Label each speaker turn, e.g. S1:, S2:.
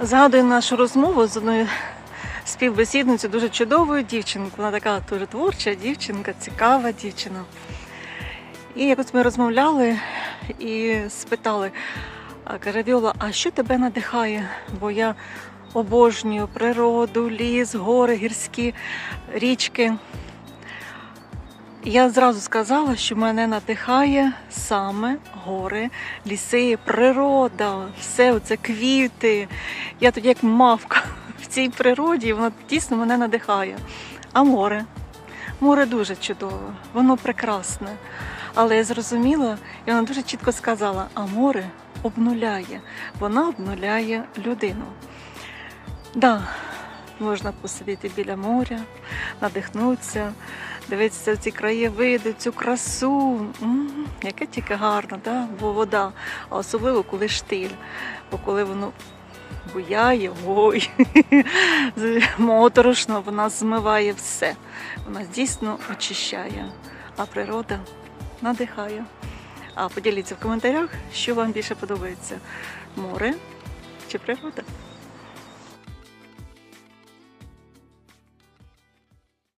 S1: Згадую нашу розмову з одною співбесідницею, дуже чудовою дівчинкою. Вона така дуже творча дівчинка, цікава дівчина. І якось ми розмовляли і спитали, каже Віола, а що тебе надихає? Бо я обожнюю природу, ліс, гори, гірські річки. Я зразу сказала, що мене надихає саме гори, ліси, природа, все це квіти. Я тоді як мавка в цій природі, воно дійсно мене надихає. А море? Море дуже чудове, воно прекрасне. Але я зрозуміла, і вона дуже чітко сказала: а море обнуляє, вона обнуляє людину. Да, можна посидіти біля моря, надихнутися, дивитися ці краєвиди, цю красу. Яке тільки гарно, да? бо вода, а особливо коли штиль, бо коли воно буяє, ой, моторошно, вона змиває все. Вона дійсно очищає, а природа надихає. А поділіться в коментарях, що вам більше подобається: море чи природа.